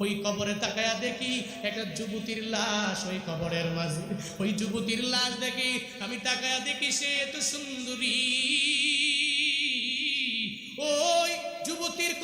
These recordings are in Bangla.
ওই কবরে তাকায়া দেখি একটা যুবতীর লাশ ওই কবরের মাঝে। ওই যুবতীর লাশ দেখি আমি তাকায়া দেখি সে এত সুন্দরী। যুবতীর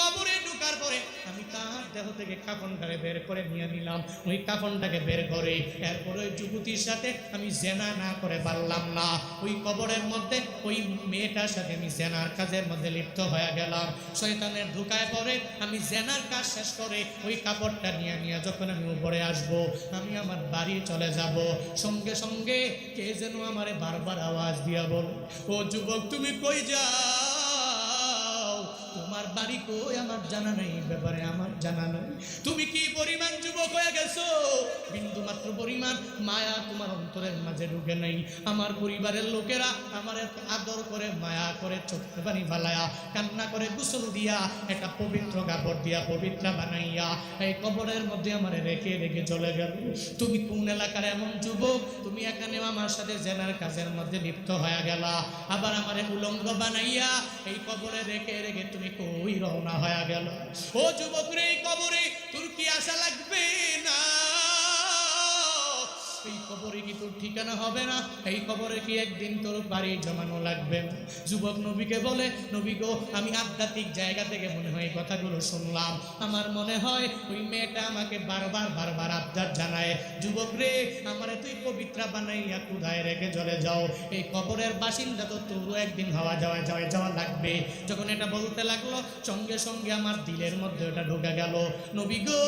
কবরে ঢোকার পরে আমি তার দেহ থেকে কাফনটাকে বের করে নিয়ে নিলাম। ওই কাফনটাকে বের করে এরপরে ওই যুবতীর সাথে আমি জেনা না করে পারলাম না। ওই কবরের মধ্যে ওই মেয়েটার সাথে আমি জেনার কাজের মধ্যে লিপ্ত হয়ে গেলাম। শয়তানের ঢুকায় পরে আমি জেনার কাজ শেষ করে ওই কাপড়টা নিয়ে নিয়ে যখন আমি উপরে আসব, আমি আমার বাড়ি চলে যাব। সঙ্গে সঙ্গে কে যেন আমারে বারবার আওয়াজ দিয়া বল, ও যুবক, তুমি কই তোমার বাড়ি কই, আমার জানা নেই ব্যাপারে আমার জানা নেই। তুমি কি পরিমাণ যুবক হয়ে গেছো? বিন্দু মাত্র পরিমাণ, মায়া তোমার অন্তরের মাঝে ঢুকে নেই। আমার পরিবারের লোকেরা আমার এত আদর করে, মায়া করে চোখে পানি ফালায়া, কান্না করে, গোসল দিয়া, একটা পবিত্র কাপড় দিয়া পবিত্র বানাইয়া, এই কবরের মধ্যে আমার রেখে রেখে চলে গেল। তুমি কোন এলাকার এমন যুবক? তুমি এখানে আমার সাথে জেনার কাজের মধ্যে লিপ্ত হয়ে গেলা। আবার আমার উলঙ্গ বানাইয়া, এই কবরে রেখে রেখে তুমি কই রওনা হয়ে গেল। ও যুবক রে কবরে তোর কি আশা লাগবে না? কবরে কি তোর ঠিকানা হবে না? এই কবরে কি একদিন তোর বাড়ি জমানো লাগবে? না যুবক নবীকে বলে, নবী গো, আমি আধ্যাত্মিক জায়গা থেকে মনে হয় কথাগুলো শুনলাম। আমার মনে হয় ওই মেয়েটা আমাকে বারবার বারবার আবদার জানায়। যুবক রে, আমারে তুই পবিত্রা বানাইয়া কুদায় রেখে চলে যাও। এই কবরের বাসিন্দা তো তোরও একদিন হওয়া যাওয়া যাওয়া যাওয়া লাগবে। যখন এটা বলতে লাগল, সঙ্গে সঙ্গে আমার দিলের মধ্যে ওটা ঢুকে গেল। নবী গো,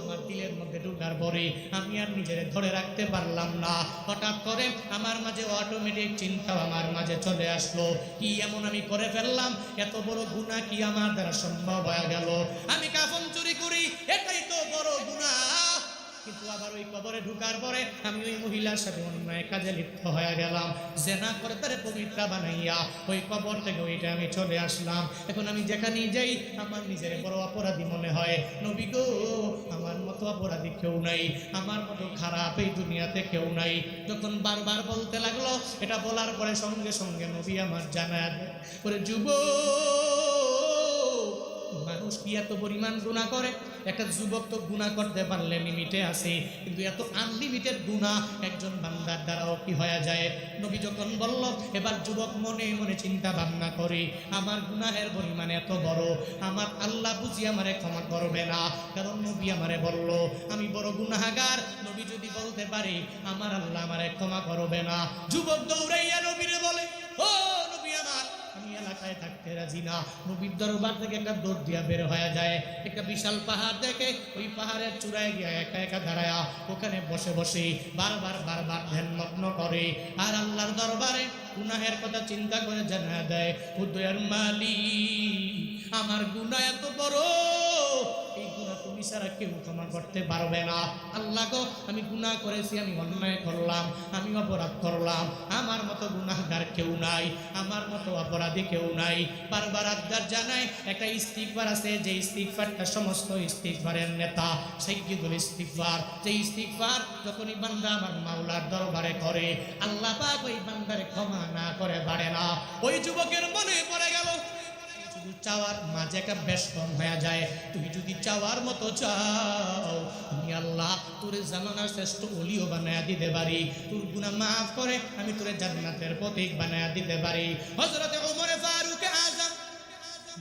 আমার দিলের মধ্যে ঢুকার পরে আমি আর নিজের ধরে রাখতে পারলাম না। হঠাৎ করে আমার মাঝে অটোমেটিক চিন্তা আমার মাঝে চলে আসলো। কি এমন আমি করে ফেললাম? এত বড় গুণা কি আমার দ্বারা সম্ভব হয়ে গেল? আমি কাফন কিন্তু আবার ওই কবরে ঢুকার পরে আমি ওই মহিলার সাথে অন্যায় কাজে লিপ্ত হয়ে গেলাম। জেনা করে তারে পবিত্রা বানাইয়া ওই কবর থেকে ওইটা আমি চলে আসলাম। এখন আমি যেখানেই যাই, আমার নিজের বড় অপরাধী মনে হয়, নবী গো, আমার মতো অপরাধী কেউ নাই, আমার মতো খারাপ এই দুনিয়াতে কেউ নাই। যখন বারবার বলতে লাগল, এটা বলার পরে সঙ্গে সঙ্গে নবী আমার জানা করে যুব মানুষ কি এত পরিমাণ গুণা করে? একটা যুবক তো গুণা করতে পারলে লিমিটে আছে, কিন্তু এত আনলিমিটেড গুণা একজন বান্দার দ্বারাও কি হয়ে যায়? নবী যখন বলল, এবার যুবক মনে মনে চিন্তা ভাবনা করে, আমার গুনাহের পরিমাণ এত বড়, আমার আল্লাহ বুঝি আমারে ক্ষমা করবে না। কারণ নবী আমারে বলল, আমি বড় গুনাহাগার। নবী যদি বলতে পারে, আমার আল্লাহ আমারে ক্ষমা করবে না। যুবক দৌড়াইয়া নবীরে বলে, ও আমি থাকতে রাজি না। নবীর দরবার থেকে একটা দৌড় দিয়া বের হয়ে যায়। একটা বিশাল পাহাড় দেখে ওই পাহাড়ের চূড়ায় গিয়ে একা একা দাঁড়ায়া ওখানে বসে বসে বারবার বারবার ধ্যানমগ্ন করে। আর আল্লাহর দরবারে গুনাহের কথা চিন্তা করে জানা দেয় উদয়ের মালি আমার গুনাহ এত বড়, এই গুনাহ ছাড়া কেউ ক্ষমা করতে পারবে না। আল্লাহ গো, আমি গুনাহ করেছি, আমি অন্যায় করলাম, আমি অপরাধ করলাম। আমার মতো গুনাহগার কেউ নাই, আমার মতো অপরাধী কেউ নাই। বারবার আবদার জানায়, একটা ইস্তিকবার আছে, যে ইস্তিকবারটা সমস্ত ইস্তিকবারের নেতা সৈয়দুল ইস্তিকবার যে ইস্তিকবার যখনই বান্দা আমার মাওলার দরবারে করে, আল্লাহ পাক ওই বান্দারে ক্ষমা না করে বাড়ে না। ওই যুবকের মনে পড়ে চাওয়ার মাঝে একটা বেষ্টন হয়ে যায়। তুই যদি চাওয়ার মতো চাও, আমি আল্লাহ তোর জামানার শ্রেষ্ঠ অলিও বানায়া দিতে পারি। তোর গুণা মাফ করে, আমি তোর জান্নাতের প্রতীক বানায়া দিতে পারি। হজরতে ওমরে ফারুক আজম,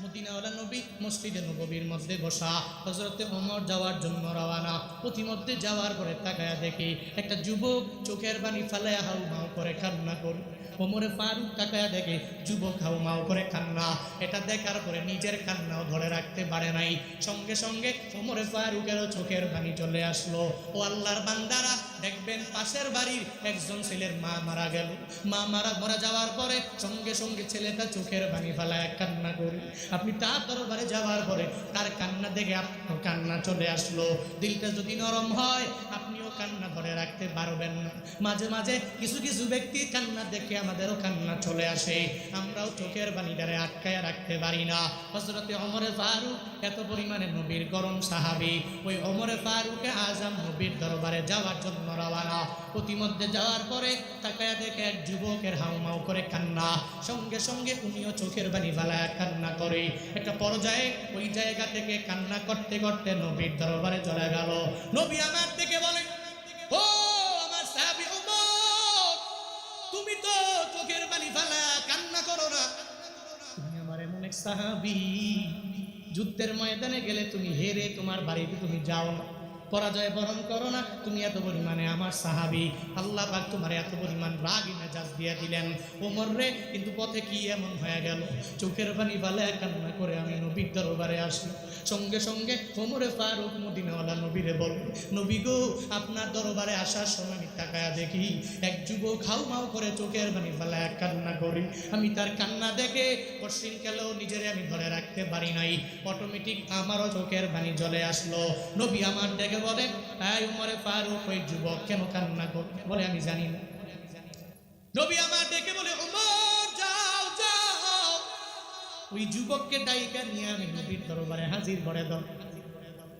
মদিনাওয়ালা নবী মসজিদে নবীর মধ্যে বসা। হজরতে ওমর যাওয়ার জন্য রওয়ানা পথিমধ্যে যাওয়ার পরে তাকায়া দেখি, একটা যুবক চোখের বাণী ফালায়া হাউ মাউ করে কান্না করে ওমরে ফারুক তাকায়া দেখে, যুবক হাউ মাউ করে কান্না। এটা দেখার পরে নিজের কান্নাও ধরে রাখতে পারে নাই। সঙ্গে সঙ্গে ওমরে ফারুকেরও চোখের পানি চলে আসলো। ও আল্লাহর বান্দারা, দেখবেন পাশের বাড়ির একজন ছেলের মা মারা গেল। মা মারা মারা যাওয়ার পরে সঙ্গে সঙ্গে ছেলেটা চোখের পানি ফালায় কান্না করে। আপনি তার দরবারে যাওয়ার পরে তার কান্না দেখে আপনার কান্না চলে আসলো। দিলটা যদি নরম হয়, আপনিও কান্না ধরে রাখতে পারবেন না। মাঝে মাঝে কিছু কিছু ব্যক্তি কান্না দেখে আমাদেরও কান্না চলে আসে। আমরাও চোখের বাণীটারে আটকায় রাখতে পারি না। হজরতে অমরে ফারুক এত পরিমাণে নবীর গরম সাহাবি। ওই অমরে ফারুকে আজম নবীর দরবারে যাওয়ার জন্য রওয়ানা প্রতিমধ্যে যাওয়ার পরে তাকায়া দেখে এক যুবকের হাউমাউ করে কান্না। সঙ্গে সঙ্গে উনিও চোখের বাণী বালায় কান্না করে। একটা পর্যায়ে ওই জায়গা থেকে কান্না করতে করতে নবীর দরবারে চলে গেল। নবী আমার সাহাবি যুদ্ধের ময়দানে গেলে তুমি হেরে তোমার বাড়িতে তুমি যাও না। পরাজয় বরণ করো না। তুমি এত পরিমাণে আমার সাহাবি। আল্লাহ পাক তোমার এত পরিমাণ রাগি মেজাজ দিয়ে দিলেন। ওমর রে, কিন্তু পথে কি এমন হয়ে গেল? চোখের পানি ফালে কান্না করে আমি নবীর দরবারে আসি। সঙ্গে সঙ্গে ওমরে ফারুক মদিনাওয়ালা নবীরে বল, নবী গো, আপনার দরবারে আসার সময় আমি তাকায়া দেখি, এক যুবক খাও মাও করে চোখের পানি ফেলে কান্না করি। আমি তার কান্না দেখে পশ্চিম কালেও নিজেরে আমি ধরে রাখতে পারি নাই। অটোমেটিক আমারও চোখের পানি জলে আসলো। নবী আমার দেখে বলে, এই উমরে ফারুক, ওই যুবক কেন কান্না বলে আমি জানি না। নবী আমার ডেকে বলে, উমর, যাও যাও। ওই যুবককে ডাইকা নিয়ে আমি নবীর দরবারে হাজির করে দাও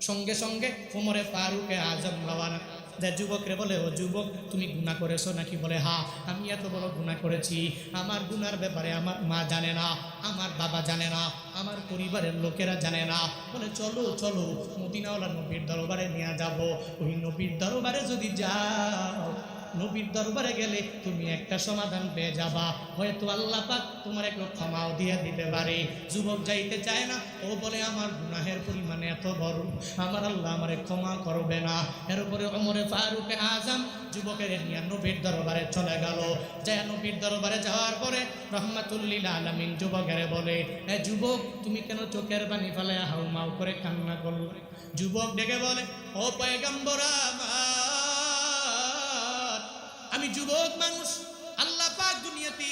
সঙ্গে সঙ্গে উমরে ফারুকে আজম রওয়ানা যে যুবকরে বলে, ও যুবক, তুমি গুণা করেছ নাকি? বলে, হা, আমি এত বড় গুণা করেছি। আমার গুনার ব্যাপারে আমার মা জানে না, আমার বাবা জানে না, আমার পরিবারের লোকেরা জানে না। বলে, চলো চলো, মদিনাওয়ালা নবীর দরবারে নিয়ে যাব। ওই নবীর দরবারে যদি যাও নবীর দরবারে গেলে তুমি একটা সমাধান পেয়ে যাবা। হয়তো আল্লাহ পাক তোমার একটু ক্ষমাও দিয়ে দিতে পারে। যুবক যাইতে চায় না, ও বলে, আমার গুনাহের পরিমাণ এত বড়, আমার আল্লাহ আমারে ক্ষমা করবে না। এর উপরে অমরে ফারুকে আজম যুবকের নিয়ে নবীর দরবারে চলে গেল। যায় নবীর দরবারে যাওয়ার পরে রহমাতুল্লিল আলমিন যুবকের বলে, এ যুবক, তুমি কেন চোখের পানি ফেলে হাউ মাউ করে কান্না করলে? যুবক ডেকে বলে, ও পয়গম্বরা আমার আমি যুবক মানুষ দুনিয়াতে।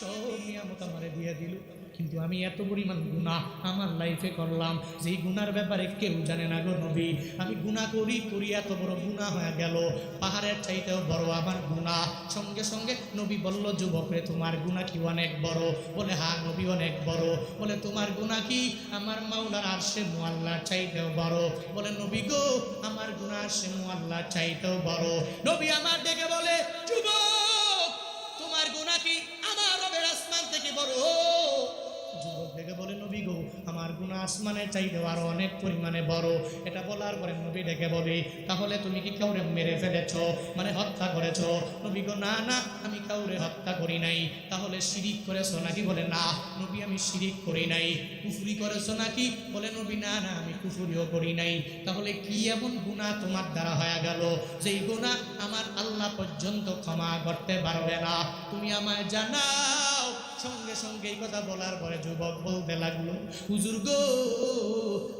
সব নিয়ামত আমারে দিয়ে দিল। কিন্তু আমি এত পরিমাণ গুণা আমার লাইফে করলাম গুনার ব্যাপারে কেউ জানে না গো নবী। আমি গুণা করি করি এত বড় গুণা হয়ে গেল। পাহাড়ের চাইতেও বড় আমার গুণা সঙ্গে সঙ্গে নবী বলল, যুবকরে, তোমার গুণা কি অনেক বড়? বলে হা নবী, অনেক বড়। বলে, তোমার গুণা কি? আমার মাওলার সে মোয়াল্লার চাইতেও বড়। বলে, নবী গো, আমার গুণা সে মোয়াল্লার চাইতেও বড়। নবী আমার ডেকে বলে, যুবক ডেকে বলে, নবী গো, আমার গুণা আসমানের চাইতে আরও অনেক পরিমাণে বড়। এটা বলার পরে নবী ডেকে বলে, তাহলে তুমি কি কাউরে মেরে ফেলেছ? মানে হত্যা করেছ? নবী গো, না না, আমি কাউরে হত্যা করি নাই। তাহলে শিরিক করেছ নাকি? বলে, না, নবী, আমি শিরিক করি নাই। কুফুরি করেছ নাকি? বলে, নবী, না না, আমি কুফুরিও করি নাই। তাহলে কি এমন গুণা তোমার দ্বারা হয়ে গেল? যেই গুণা আমার আল্লাহ পর্যন্ত ক্ষমা করতে পারবে না। তুমি আমায় জানাও সঙ্গে সঙ্গে এই কথা বলার পরে যুবক বলতে লাগল, হুজুর গো,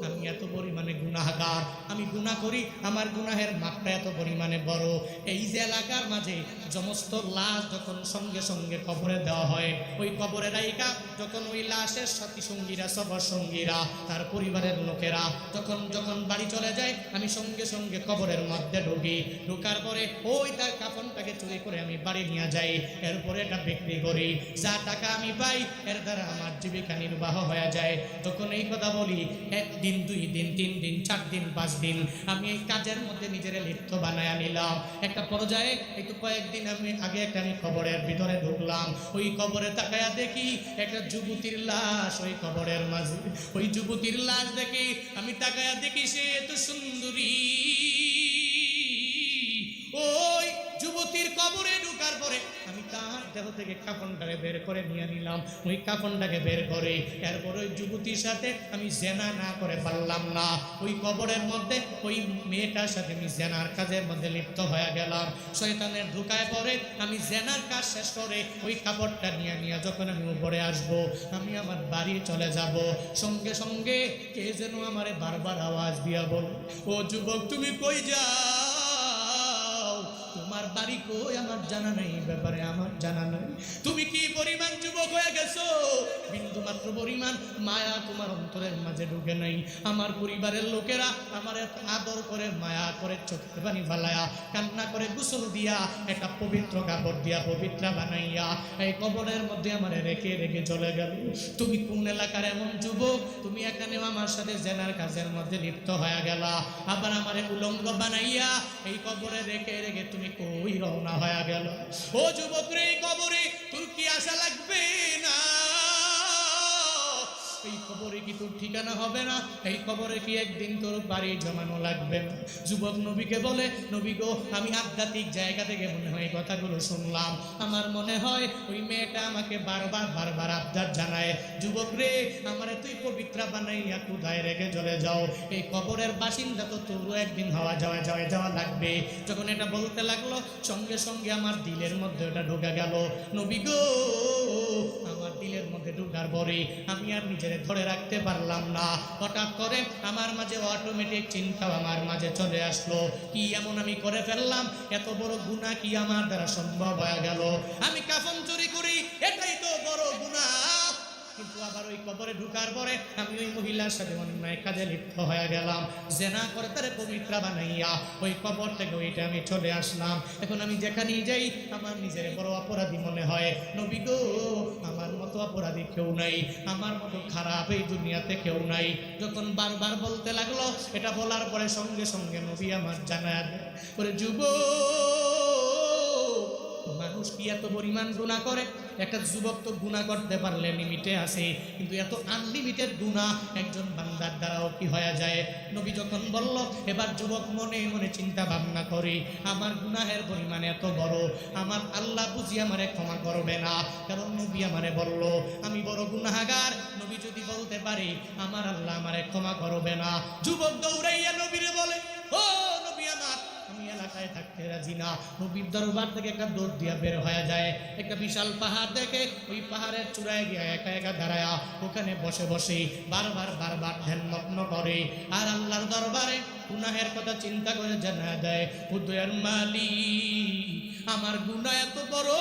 আমি এত পরিমাণে গুনাহগার, আমি গুনাহ করি, আমার গুনাহের মাপটা এত পরিমাণে বড়। এই যে এলাকার মাঝে সমস্ত লাশ যখন সঙ্গে সঙ্গে কবরে দেওয়া হয়, ওই কবরে রাইকা যখন ওই লাশের সাথী সঙ্গীরা, সবার সঙ্গীরা, তার পরিবারের লোকেরা, যখন যখন বাড়ি চলে যায়, আমি সঙ্গে সঙ্গে কবরের মধ্যে ঢুকি। ঢোকার পরে ওই তার কাফনটাকে চুরি করে আমি বাড়ি নিয়ে যাই। এরপরে এটা বিক্রি করি। যা টাকা আমি পাই এর দ্বারা আমার জীবিকা নির্বাহ হয়ে যায়। তখন এই কথা বলি একদিন দুই দিন, তিন দিন, চার দিন, পাঁচ দিন, আমি এই কাজের মধ্যে নিজের লিপ্ত বানায় নিলাম একটা পর্যায়ে একটু কয়েকদিন আমি আগে একটা আমি কবরের ভিতরে ঢুকলাম। ওই কবরে তাকায়া দেখি একটা যুবতীর লাশ ওই কবরের মাঝে। ওই যুবতীর লাশ দেখি আমি তাকায়া দেখি সে এত সুন্দরী। থেকে কাফনটাকে বের করে নিয়ে নিলাম। ওই কাফনটাকে বের করে এরপর ওই যুবতীর সাথে আমি জেনা না করে পারলাম না। ওই কবরের মধ্যে ওই মেয়েটার সাথে আমি জেনার কাজের মধ্যে লিপ্ত হয়ে গেলাম। শয়তানের ঢুকায় পরে আমি জেনার কাজ শেষ করে ওই কাপড়টা নিয়ে নিয়ে যখন আমি উপরে আসব, আমি আমার বাড়ি চলে যাব। সঙ্গে সঙ্গে কে যেন আমারে বারবার আওয়াজ দিয়া বল ও যুবক, তুমি কই যাও? তোমার বাড়ি কই? আমার জানা নেই ব্যাপারে, আমার জানা নেই। তুমি কি পরিমাণ যুবক হয়ে গেছো? বিন্দু মাত্র পরিমাণ মায়া তোমার অন্তরের মাঝে ঢুকে নাই। আমার পরিবারের লোকেরা আমার এত আদর করে, মায়া করে, চোখের পানি ফালায়া, কান্না করে গোসল দিয়া, একটা পবিত্র কাপড় দিয়া পবিত্রা বানাইয়া, এই কবরের মধ্যে আমার রেখে রেখে চলে গেল। তুমি কোন এলাকার এমন যুবক? তুমি এখানে আমার সাথে জেনার কাজের মধ্যে লিপ্ত হয়ে গেলা। আবার আমার উলঙ্গ বানাইয়া এই কবরে রেখে রেখে তুমি কই রওনা হয়ে গেল। ও যুবক রে কবরে তোর কি আশা লাগবে না? এই কবরে কি তোর ঠিকানা হবে না? এই কবরে কি একদিন তোর বাড়ি জমানো লাগবে না? যুবক নবীকে বলে, নবী গো, আমি আধ্যাত্মিক জায়গা থেকে মনে হয় কথাগুলো শুনলাম। আমার মনে হয় ওই মেয়েটা আমাকে বারবার বারবার আবদার জানায়। যুবক রে, আমারে তুই পবিত্রা বানাইয়া কোথায় রেখে চলে যাও। এই কবরের বাসিন্দা তো তোরও একদিন হওয়া যাওয়া যাওয়া যাওয়া লাগবে। যখন এটা বলতে লাগল, সঙ্গে সঙ্গে আমার দিলের মধ্যে ওটা ঢোকা গেল। নবী গো দিলের মধ্যে ঢোকার পরে আমি আর নিজেরে ধরে রাখতে পারলাম না। হঠাৎ করে আমার মাঝে অটোমেটিক চিন্তা আমার মাঝে চলে আসলো। কি এমন আমি করে ফেললাম? এত বড় গুণা কি আমার দ্বারা সম্ভব হয়ে গেল? আমি কাফন চুরি করি, এটাই তো বড় গুণা। কিন্তু আবার ওই কবরে ঢুকার পরে আমি ওই মহিলার সাথে অন্যায় কাজে লিপ্ত হয়ে গেলাম। জেনা করে তারে পবিত্রা বানাইয়া ওই কবর থেকে ওইটা আমি চলে আসলাম। এখন আমি যেখানেই যাই, আমার নিজের বড় অপরাধী মনে হয় অপরাধী কেউ নাই, আমার মতো খারাপ এই দুনিয়াতে কেউ নাই। যখন বারবার বলতে লাগল, এটা বলার পরে সঙ্গে সঙ্গে নবী আমার জানা করে যুব মানুষ কি এত পরিমাণ গুণা করে? একটা যুবক তো গুণা করতে পারলে লিমিটে আছে, কিন্তু এত আনলিমিটেড গুণা একজন বান্দার দ্বারাও কি হয়ে যায়? নবী যখন বলল, এবার যুবক মনে মনে চিন্তা ভাবনা করে, আমার গুনাহের পরিমাণ এত বড়, আমার আল্লাহ বুঝি আমারে ক্ষমা করবে না। কারণ নবী আমারে বলল, আমি বড় গুনাহাগার। নবী যদি বলতে পারে, আমার আল্লাহ আমারে ক্ষমা করবে না। যুবক দৌড়াইয়া নবীরে বলে, ও এলাকায় থাকতে রাজি না। নবীর দরবার থেকে একটা দৌড় দিয়া বের হয়ে যায়। একটা বিশাল পাহাড় দেখে ওই পাহাড়ের চূড়ায় গিয়ে একা একা দাঁড়ায়া ওখানে বসে বসে বারবার বারবার ধ্যানমগ্ন করে। আর আল্লাহর দরবারে গুনাহের কথা চিন্তা করে জানা দেয় উদয়ের মালি আমার গুনাহ এত বড়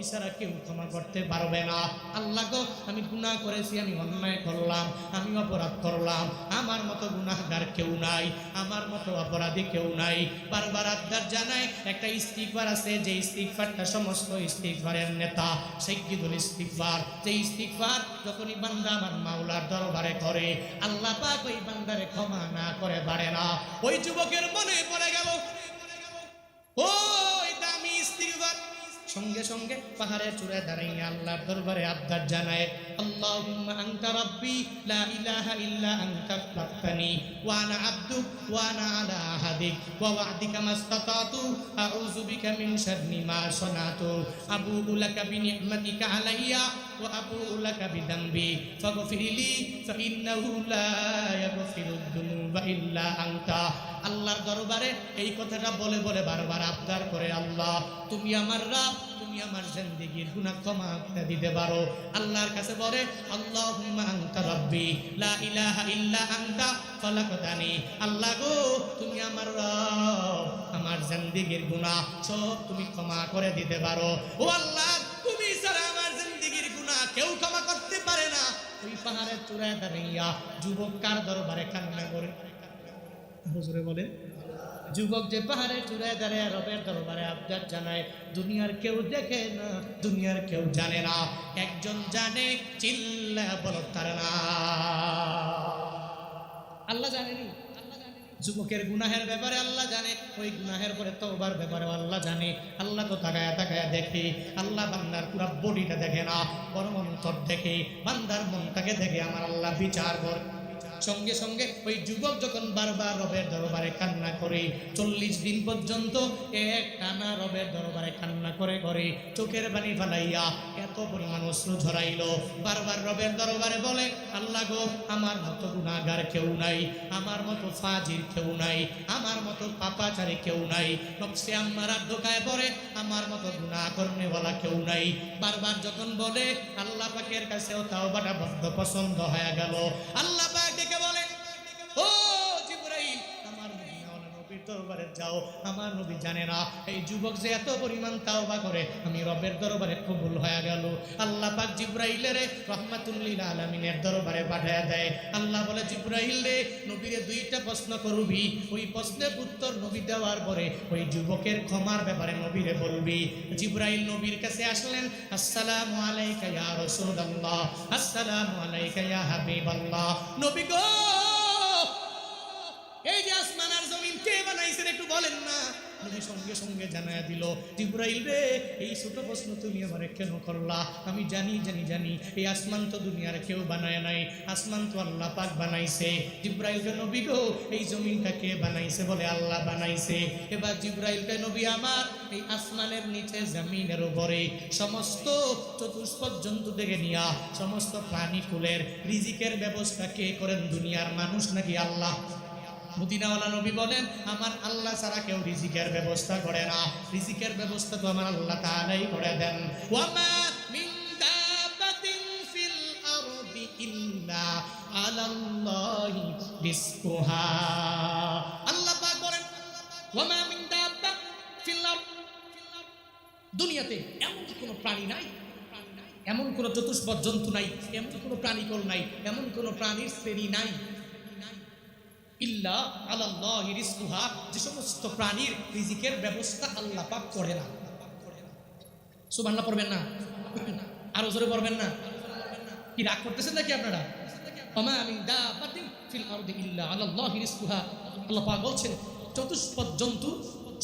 তুমি ছাড়া কেউ ক্ষমা করতে পারবে না। আল্লাহ গো, আমি গুনাহ করেছি, আমি অন্যায় করলাম, আমি অপরাধ করলাম। আমার মতো গুনাহগার কেউ নাই, আমার মতো অপরাধী কেউ নাই। বারবার আবদার জানায়, একটা ইস্তিকবার আছে, যে ইস্তিকবারটা সমস্ত ইস্তিকবারের নেতা সৈকিদুল ইস্তিকবার যে ইস্তিকবার যখনই বান্দা আমার মাওলার দরবারে করে আল্লাহ পাক ওই বান্দারে ক্ষমা না করে পারে না। ওই যুবকের মনে পড়ে গেল ইস্তিগফার সঙ্গে সঙ্গে পাহাড়ের চূড়ায় দাঁড়িয়ে আল্লাহর দরবারে আবদার জানায়, আল্লাহুম্মা আনতা রাব্বি, লা ইলাহা ইল্লা আনতা খালাকতানি ওয়া আনা আবদুক, ওয়া আনা আলা আহাদিক, ওয়া ওয়া'দিকা মাস্তাতাতু, আউযু বিকা মিন শাররি মা সানাতু, আবুউ লাকা বিনি'মাতিকা আলাইয়া, ওয়া আবুউ লাকা বিদামবি ফাগফির লি ফাইন্নাহু লা ইয়াগফিরুদ দুনুবা ইল্লা আনতা। আল্লাহর দরবারে এই কথাটা বলে বলে বারবার আবদার করে, আল্লাহ, তুমি আমার রাব, তুমি আমার জিন্দেগির গুনাহ ক্ষমা করে দিতে পারো। আল্লাহর কাছে বলে, আল্লাহুম্মা আনতা রাব্বি, লা ইলাহা ইল্লা আনতা খলাকতানি। আল্লাহ গো, তুমি আমার রব, আমার জিন্দেগির গুনাহ সব তুমি ক্ষমা করে দিতে পারো। ও আল্লাহ, তুমি ছাড়া আমার জিন্দেগির গুনাহ কেউ ক্ষমা করতে পারে না। ওই পাহাড়ের চূড়ায় দাঁড়িয়া যুবক কার দরবারে কান্না করে হুজুরে বলে, যুবক যে পাহাড়ে চূড়ায় দাঁড়ায়, রবের দরবারে আবদার জানায়, দুনিয়ার কেউ দেখে না, দুনিয়ার কেউ জানে না, একজন জানে, চিল্লা বলো তার না। আল্লাহ জানেনি যুবকের গুনাহের ব্যাপারে আল্লাহ জানে, ওই গুনাহের পরে তওবার ব্যাপারে আল্লাহ জানে। আল্লাহ তো তাকায়া তাকায়া দেখে, আল্লাহ বান্দার পুরা বডিটা দেখে না বরং অন্তর দেখে, বান্দার মনটাকে দেখে? আমার আল্লাহ বিচার করে সঙ্গে সঙ্গে ওই যুবক যখন বারবার রবের দরবারে কান্না করে, চল্লিশ দিন পর্যন্ত এক টানা রবের দরবারে কান্না করে করে চোখের বাণী ফালাইয়া এত পরিমাণ অশ্রু ঝরাইল। বারবার রবের দরবারে বলে, আল্লাহ গো, আমার মতো গুণাগার কেউ নাই, আমার মতো ফাজির কেউ নাই, আমার মতো পাপাচারী কেউ নাই নকশে আমার ঢোকায় পড়ে, আমার মতো গুণা করনেওয়ালা কেউ নাই। বারবার যখন বলে, আল্লাহ পাকের কাছেও তাও বাটা বদ্ধ পছন্দ হয়ে গেল। আল্লাহ পাক দরবারে যাও। আমার নবী জানে না, এই যুবক যে এত পরিমাণ তাওবা করে, আমি রবের দরবারে কবুল হয়ে গেল। আল্লাহ পাক জিব্রাইলের রহমাতুল্লিল আলমিনের দরবারে পাঠায় দেয়। আল্লাহ বলে, জিব্রাইল রে, নবীরে দুইটা প্রশ্ন করবি। ওই প্রশ্নের উত্তর নবী দেওয়ার পরে ওই যুবকের ক্ষমার ব্যাপারে নবীরে বলবি। জিব্রাইল নবীর কাছে আসলেন, আসসালামু আলাইকা ইয়া রাসূলুল্লাহ, আসসালামু আলাইকা ইয়া হাবিবাল্লাহ। নবী গো সঙ্গে সঙ্গে জানায়া দিল, জিব্রাইল রে, এই ছোট প্রশ্ন তুমি আমারে কেন করলা? আমি জানি জানি জানি, এই আসমান তো দুনিয়ার কেউ বানায় নাই। আসমান তো আল্লাহ পাক বানাইছে। জিব্রাইল কে নবী এই জমিনটাকে বানাইছে বলে আল্লাহ বানাইছে। এবার জিব্রাইল কে নবী আমার, এই আসমানের নিচে জমিনের উপরে সমস্ত চতুষ্পদ জন্তু থেকে নিয়া, সমস্ত প্রাণী কুলের রিজিকের ব্যবস্থা কে করেন দুনিয়ার মানুষ নাকি আল্লাহ? মদিনাওয়ালা নবী বলেন, আমার আল্লাহ ছাড়া কেউ রিজিকের ব্যবস্থা করে না। রিজিকের ব্যবস্থা তো আমার আল্লাহ তাআলাই করে দেন। ওয়ামা মিন দাবাতিন ফিল আল্লাহ পাক ওয়ামা মিন আরদ দুনিয়াতে এমন কোনো প্রাণী নাই? এমন কোনো চতুষ্পদ জন্তু নাই, এমন কোনো প্রাণীকল নাই, এমন কোনো প্রাণীর শ্রেণি নাই। ইল্লা আল্লাহ রিস্কুহা যে সমস্ত প্রাণীর রিজিকের ব্যবস্থা আল্লাহ পাক করে না। সুবান্না পড়বেন না? আরও জোরে পড়বেন না? কি রাগ করতেছেন নাকি আপনারা? অমা আমি দা দাবাতিন ফিল আরদি ইল্লা আল্লাহ রিস্কুহা আল্লাহ পাক বলছেন, চতুষ্পদ জন্তু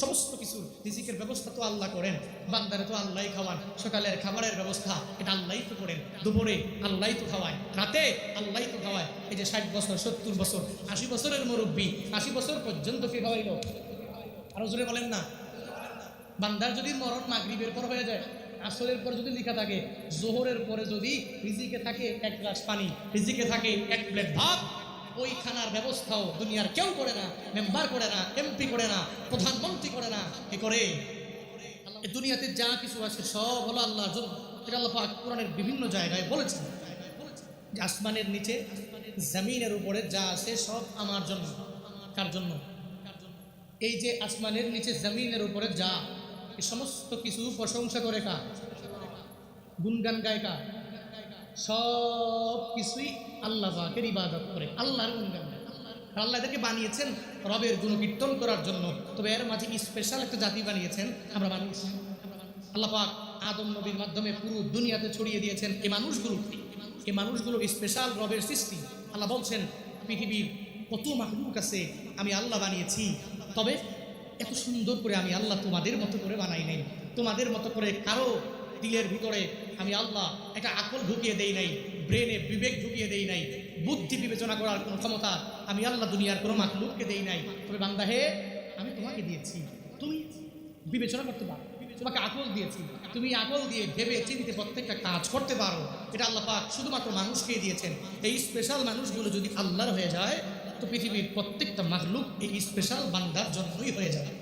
সমস্ত কিছু রিজিকের ব্যবস্থা তো আল্লাহ করেন, বান্দারে তো আল্লাহ খাওয়ান। সকালের খাবারের ব্যবস্থা, এটা আল্লাহ তো করেন। দুপুরে আল্লাহ তো খাওয়ায়, রাতে আল্লাহই তো খাওয়ায়। এই যে ষাট বছর, সত্তর বছর, আশি বছরের মুরব্বী, আশি বছর পর্যন্ত কে খাওয়াইল? আরও জোরে বলেন না। বান্দার যদি মরণ মাগরিবের পর হয়ে যায়, আসরের পর যদি লেখা থাকে, জোহরের পরে যদি রিজিকে থাকে এক গ্লাস পানি, রিজিকে থাকে এক প্লেট ভাত ওই খানার ব্যবস্থাও দুনিয়ার কেউ করে না, মেম্বার করে না, এমপি করে না, প্রধানমন্ত্রী করে না, কি করে? দুনিয়াতে যা কিছু আছে সব হলো আল্লাহর জন্য। এটা আল্লাহ পাক কোরআনের বিভিন্ন জায়গায় বলেছেন। যে আসমানের নিচে, জমিনের উপরে যা আছে সব আমার জন্য। কার জন্য? এই যে আসমানের নিচে, জমিনের উপরে যা, এই সমস্ত কিছু প্রশংসা করে কা গুনগান গায় সব কিছুই আল্লাহ পাকের ইবাদত করে, আল্লাহর আর আল্লাহ এদেরকে বানিয়েছেন রবের গুণকীর্তন করার জন্য। তবে এর মাঝে স্পেশাল একটা জাতি বানিয়েছেন আমরা বানিয়েছি আল্লাহ পাক আদম নবীর মাধ্যমে পুরো দুনিয়াতে ছড়িয়ে দিয়েছেন এই মানুষগুলোকে এই মানুষগুলো স্পেশাল রবের সৃষ্টি। আল্লাহ বলছেন, পৃথিবীর কত মাহলুক আছে, আমি আল্লাহ বানিয়েছি। তবে এত সুন্দর করে আমি আল্লাহ তোমাদের মতো করে বানাই নাই। তোমাদের মতো করে কারও দিলের ভিতরে আমি আল্লাহ একটা আকল ঢুকিয়ে দেই নাই ব্রেনে বিবেক ঢুকিয়ে দেই নাই, বুদ্ধি বিবেচনা করার কোনো ক্ষমতা আমি আল্লাহ দুনিয়ার কোনো মাকলুককে দেই নাই। তবে বান্দা হে, আমি তোমাকে দিয়েছি। তুমি বিবেচনা করতে পারো, তোমাকে আকল দিয়েছি। তুমি আকল দিয়ে ভেবে চিনতে প্রত্যেকটা কাজ করতে পারো। এটা আল্লাহ পাক শুধুমাত্র মানুষকে দিয়েছেন। এই স্পেশাল মানুষগুলো যদি আল্লাহর হয়ে যায়, তো পৃথিবীর প্রত্যেকটা মাহলুক এই স্পেশাল বান্দার জন্যই হয়ে যাবে।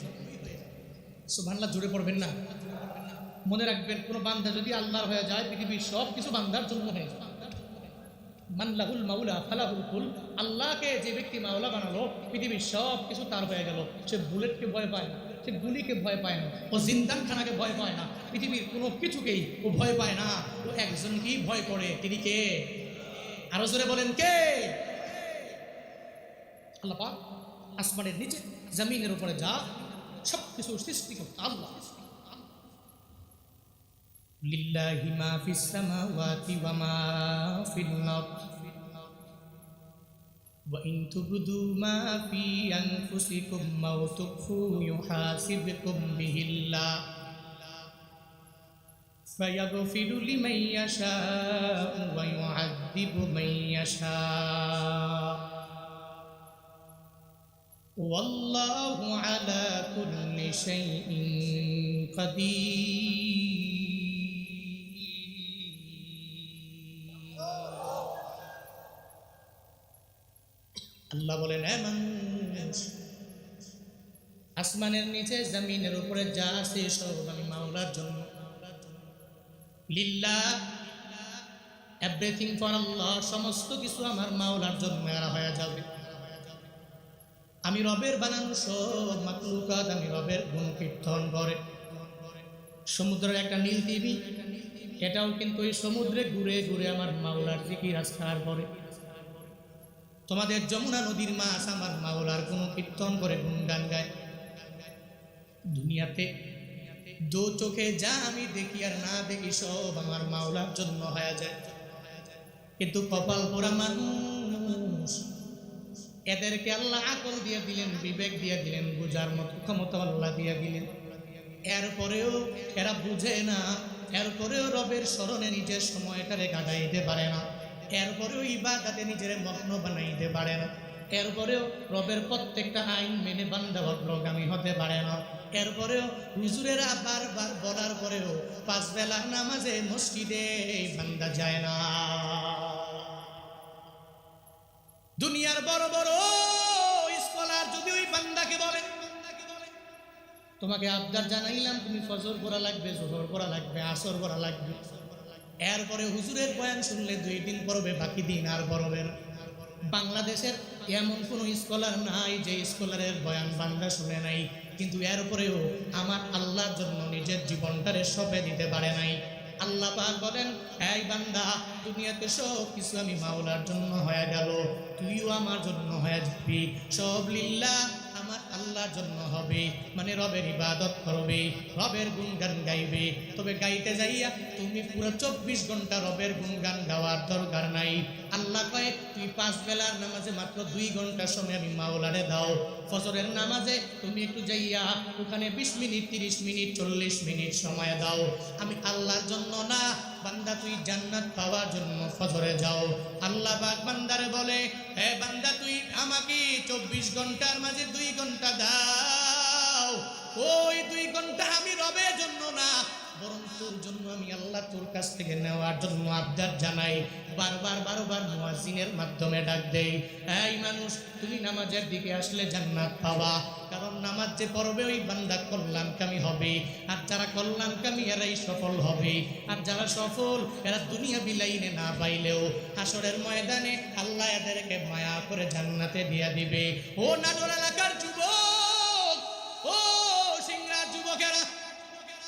সুবহানাল্লাহ জুড়ে পড়বেন না? মনে রাখবেন, কোনো বান্দা যদি আল্লাহর হয়ে যায়, পৃথিবীর সব কিছু বান্দার জন্য হয়ে যায়। মাল্লাহুল মাউলা ফালাহুল কুল, আল্লাহকে যে ব্যক্তি মাওলা বানালো, পৃথিবীর সব কিছু তার হয়ে গেল। সে বুলেটকে ভয় পায় না, সে গুলিকে ভয় পায় না, ও জিন্দান খানাকে ভয় পায় না, পৃথিবীর কোনো কিছুকেই ও ভয় পায় না। ও একজনকেই ভয় করে, তিনি কে? আরও জোরে বলেন, কে? আল্লাহ পাক আসমানের নিচে, জমিনের উপরে যা সব কিছু সৃষ্টি করতে, আল্লাহ। لله ما في السماوات وما في الأرض. وإن تبدوا ما في أنفسكم أو تخفوا يحاسبكم به الله. فيغفر لمن يشاء ويعذب من يشاء. والله على كل شيء قدير. আল্লাহ বলেন, "এ মানুষ, আসমানের নিচে জমিনের উপরে যা আছে সব আমি মাওলার জন্য। লিল্লা এভরিথিং ফর আল্লাহ, সমস্ত কিছু আমার মাওলার জন্য এরা হয়ে যাবে। আমি রবের বানানো সব মাকলুকাত আমি রবের গুণ কীর্তন করে। সমুদ্রের একটা নীল টিভি, এটাও কিন্তু ওই সমুদ্রে ঘুরে ঘুরে আমার মাওলার জিকির আজকার করে। তোমাদের যমুনা নদীর মাছ আমার মাওলার কোনো কীর্তন করে গুণগান গায়। দুনিয়াতে দু চোখে যা আমি দেখি আর না দেখি সব আমার মাওলার জন্য হয়ে যায়। কিন্তু কপাল পোড়া মানুষ, এদেরকে আল্লাহ আকল দিয়ে দিলেন, বিবেক দিয়ে দিলেন, বুঝার মতো ক্ষমতা আল্লাহ দিয়ে দিলেন। এরপরেও এরা বুঝে না, এরপরেও রবের স্মরণে নিজের সময়টারে কাটাইতে পারে না। এরপরেও ইবাদাতে নিজের মগ্ন বানাইতে পারে না। এরপরেও রবের প্রত্যেকটা আইন মেনে বান্ধা অগ্রগামী হতে পারে না। এরপরেও হুজুরেরা বারবার বলার পরেও পাঁচ বেলার নামাজে মসজিদে বান্দা যায় না। দুনিয়ার বড় বড় স্কলার যদি ওই বান্দাকে বলে, তোমাকে আবদার জানাইলাম, তুমি ফজর করা লাগবে, জোহর করা লাগবে, আসর করা লাগবে। এরপরে হুজুরের বয়ান শুনলে দুই দিন পড়বে বাকি দিন আর পড়বে না বাংলাদেশের এমন কোনো স্কলার নাই যে স্কলারের বয়ান বান্দা শুনে নাই। কিন্তু এরপরেও আমার আল্লাহর জন্য নিজের জীবনটারে সপে দিতে পারে নাই। আল্লাহ পাক বলেন, এই বান্দা, দুনিয়াতে সব কিছু আমি মাওলার জন্য হয়ে গেল। তুইও আমার জন্য হয়ে যাবি। সব লিল্লা আমার আল্লাহর জন্য হবে। মানে রবের ইবাদত করবে, রবের গুণগান গাইবে। তবে গাইতে যাইয়া তুমি পুরো চব্বিশ ঘণ্টা রবের গুণগান গাওয়ার দরকার নাই। আল্লাহ কয়ে, তুই পাঁচ বেলার নামাজে মাত্র দুই ঘণ্টা সময় আমি মাওলারে দাও। ফজরের নামাজে তুমি একটু যাইয়া ওখানে বিশ মিনিট, তিরিশ মিনিট, চল্লিশ মিনিট সময় দাও। আমি আল্লাহর জন্য না বান্দা, তুই জান্নাত পাওয়ার জন্য ফজরে যাও। আল্লাহ পাক বান্দারে বলে হে বান্দা, তুই আমাকে চব্বিশ ঘণ্টার মাঝে দুই ঘণ্টা দাও। ওই দুই ঘণ্টা আমি রবের জন্য না, বরং তোর জন্য আমি আল্লাহ তোর কাছ থেকে নেওয়ার জন্য আবদার জানাই। বারবার বারবার মুয়াজিনের মাধ্যমে ডাক দেই, এই মানুষ, তুমি নামাজের দিকে আসলে জান্নাত পাওয়া। কারণ নামাজ যে পড়বে, ওই বান্দা কল্যাণকামী হবে। আর যারা কল্যাণকামী, এরাই সফল হবে। আর যারা সফল, এরা দুনিয়া বিলাইনে না পাইলেও আসরের ময়দানে আল্লাহ এদেরকে মায়া করে জান্নাতে দিয়া দিবে। ও নাটোর এলাকার যুবক, ও সিংরা যুবকেরা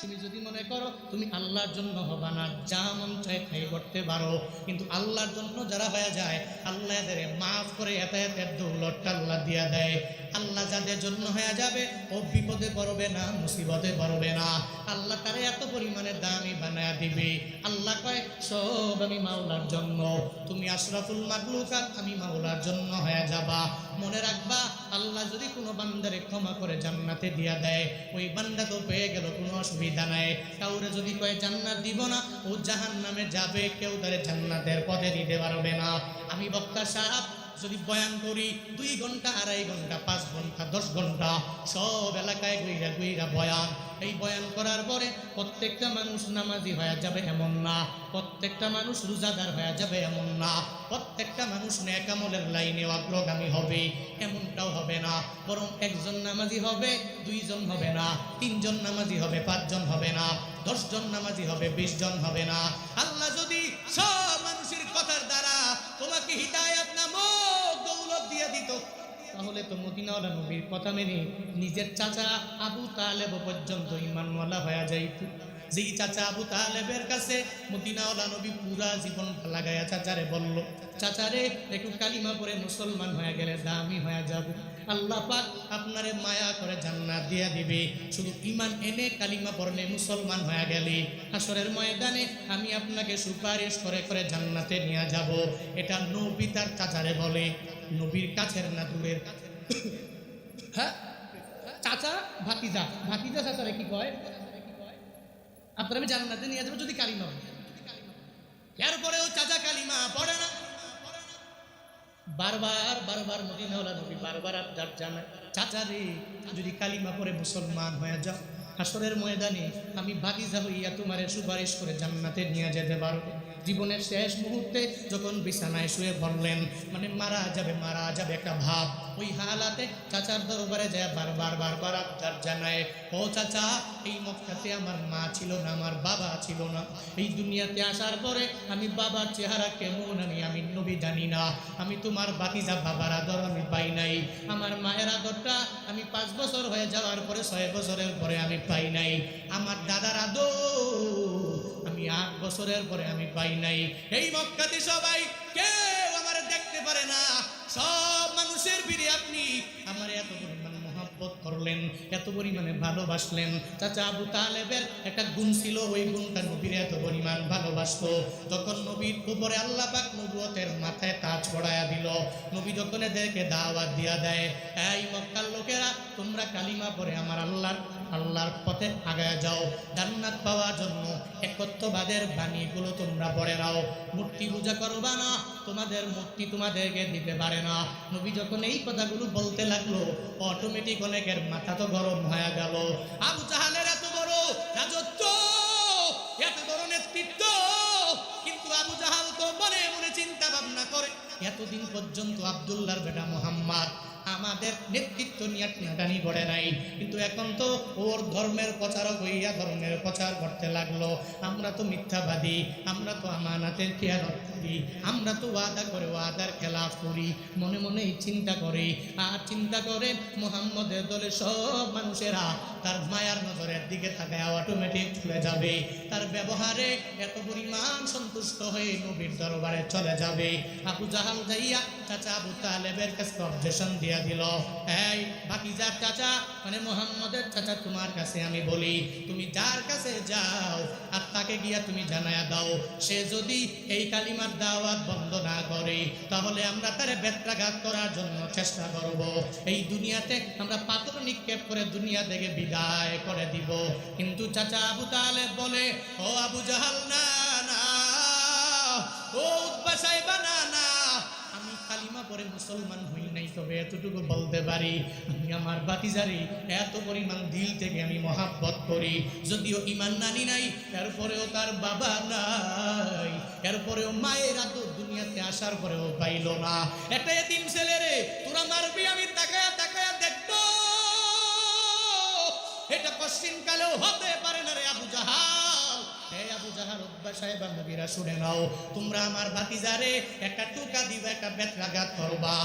তুমি যদি মনে করো তুমি আল্লাহর জন্য হবা না, যা মন চায় তাই করতে পারো। কিন্তু আল্লাহর জন্য যারা হয়ে যায়, আল্লাহ এদের মাফ করে এত এতের দৌলতটা আল্লাহ দিয়া দেয়। আল্লাহ যাদের জন্য হয়ে যাবে, ও বিপদে পড়বে না, মুসিবতে পড়বে না। আল্লাহ তারে এত পরিমাণে দামি বানায় দিবে। আল্লাহ কয়, সব আমি মাওলার জন্য। তুমি আশরাফুল মাগলুকাত আমি মাওলার জন্য হয়ে যাবা। মনে রাখবা আল্লাহ যদি কোনো বান্দারে ক্ষমা করে জান্নাতে দিয়া দেয়, ওই বান্দা তো পেয়ে গেল, কোনো অসুবিধা নাই। কাউরে যদি কয়ে, জান্নাত দিব না, ও জাহান নামে যাবে, কেউ তারে জান্নাতের পথে দিতে পারবে না। আমি বক্তা সাহেব যদি বয়ান করি, দুই ঘণ্টা, আড়াই ঘণ্টা, পাঁচ ঘণ্টা, দশ ঘণ্টা, সব এলাকায় গুইরা গুইরা বয়ান। এই বয়ান করার পরে প্রত্যেকটা মানুষ নামাজি হয়ে যাবে এমন না। প্রত্যেকটা মানুষ রোজাদার হয়ে যাবে এমন না। প্রত্যেকটা মানুষ ন্যাকামলের লাইনে অগ্রগামী হবে, এমনটাও হবে না। বরং একজন নামাজি হবে, দুইজন হবে না। তিনজন নামাজি হবে, পাঁচজন হবে না। দশজন নামাজি হবে, বিশজন হবে না। আল্লাহ যদি সব দিত তাহলে তো মদিনাওয়ালা নবীর কথা মেনে নিজের চাচা আবু তালেব পর্যন্ত ইমানওয়ালা হয়ে যাইত। যেই চাচা আবু তালেবের কাছে মদিনাওয়ালা নবী পুরা জীবন লাগাইয়া চাচারে বলল, চাচারে, একটু কালিমা পরে মুসলমান হয়ে গেলে দামি হয়ে যাবে। আল্লাহ পাক আপনারে মায়া করে জান্নাত দিয়া দিবে। শুধু ইমান এনে কালিমা পড়লে মুসলমান হয়ে গেলে। হাসরের ময়দানে আমি আপনাকে সুপারিশ করে করে জান্নাতে নিয়ে যাব। এটা নবী তার চাচারে বলে। নবীর কাছের না দূরের? হ্যাঁ? চাচা ভাতিজা। ভাতিজা চাচারে কি কয়? আপনার আমি জান্নাতে নিয়ে যাব যদি কালিমা। এরপরেও চাচা কালিমা পড়ে না। বারবার বারবার মদিনাওয়ালা নবী বারবার আবদার জানায়, চাচা রে, যদি কালিমা পরে মুসলমান হয়ে যাও হাসরের ময়দানে আমি বাগিজা হইয়া তোমারে সুপারিশ করে জান্নাতে নিয়ে যেতে পারব। জীবনের শেষ মুহূর্তে যখন বিছানায় শুয়ে পড়লেন মানে মারা যাবে মারা যাবে একটা ভাব। ওই হালাতে চাচার দরবারে যায় বারবার বারবার আবদার জানায়, ও চাচা, এই মক্কাতে আমার মা ছিল না, আমার বাবা ছিল না। এই দুনিয়াতে আসার পরে আমি বাবার চেহারা কেমন, আমি আমি নবী জানি না। আমি তোমার বাতিজা বাবার আদর আমি পাই নাই। আমার মায়ের আদরটা আমি পাঁচ বছর হয়ে যাওয়ার পরে, ছয় বছরের পরে আমি পাই নাই। আমার দাদার আদর আট বছরের পরে আমি পাই নাই। এই মক্কাতে সবাই কেউ আমার দেখতে পারে না। সব মানুষের ভিড়ে আপনি আমার এত পরিমাণ মহাব্বত করলেন, এত পরিমাণে ভালোবাসলেন। চাচা আবু তালেবের একটা গুণ ছিল, ওই গুণটা নবীর এত পরিমাণ ভালোবাসতো। যখন নবীর উপরে আল্লাহ পাক নবুয়তের মাথায় তাজ পড়ায়া দিল, নবী যখন এদেরকে দাওয়াত দিয়া দেয়, এই মক্কার লোকেরা, তোমরা কালিমা পরে আমার আল্লাহর আল্লাহর পথে আগায় যাও। জান্নাত পাওয়ার জন্য একত্ববাদের বাণীগুলো তোমরা পড়ে নাও। মূর্তি পূজা করবা না, তোমাদের মূর্তি তোমাদেরকে দিতে পারে না। নবী যখন এই কথাগুলো বলতে লাগল অটোমেটিক অনেকের মাথা তো গরম হয়ে গেল। আবু জাহালের এত বড় রাজত্ব, এত বড় নেতৃত্ব, কিন্তু আবু জাহাল তো মনে মনে চিন্তা ভাবনা করে, এতদিন পর্যন্ত আবদুল্লাহর বেটা মোহাম্মদ আমাদের নেতৃত্ব নিয়ে টানাটানি করে নাই। কিন্তু এখন তো ওর ধর্মের প্রচারক হইয়া ধর্মের প্রচার করতে লাগল। আমরা তো মিথ্যাবাদী, আমরা তো আমানাতের খেয়ালত করি, আমরা তো ওয়াদা করে ওয়াদার খেলাফ করি। মনে মনে চিন্তা করি, আর চিন্তা করে মোহাম্মদের দলে সব মানুষেরা তার মায়ার নজরের দিকে তাকায় অটোমেটিক চলে যাবে। তার ব্যবহারে এত পরিমাণ সন্তুষ্ট হয়ে নবীর দরবারে চলে যাবে। আবু জাহাল যাইয়া চাচা আবু তালেবের অবজেশন দিয়া দিল, এই বাকি যার চাচা মানে মোহাম্মদের চাচা তোমার কাছে আমি বলি, তুমি যার কাছে যাও আর তাকে গিয়া তুমি জানায়া দাও। সে যদি এই কালিমার দাওয়াত বন্ধ না করে, তাহলে আমরা তারে বেত্রাঘাত করার জন্য চেষ্টা করব। এই দুনিয়াতে আমরা পাথর নিক্ষেপ করে দুনিয়া থেকে বিদায় করে দিব। কিন্তু চাচা আবু তালেব বলে, ও আবু জাহাল, না না। ও উৎপা সাহেবা না না আমি পরে মুসলমান হই নাই, তবে এতটুকু বলতে পারি, আমি আমার বাতিজারি এত পরিমাণ দিল থেকে আমি মহাব্বত করি। যদিও ইমান নানি নাই, এরপরেও তার বাবা নাই, এরপরেও মায়ের আদর দুনিয়াতে আসার পরেও পাইল না। একটা এতিম ছেলে রে, তোরা মারবি, আমি তাকায়া তাকায়া দেখব। এটা কশ্চিন কালেও হতে পারে না রে আবু জাহাল। জাহাল উব্বা সাহেব নবীরা শুনে নাও। তোমরা আমার বাতিজারে একটা টুকা দিবা, একটা বেতরাঘাত করবা।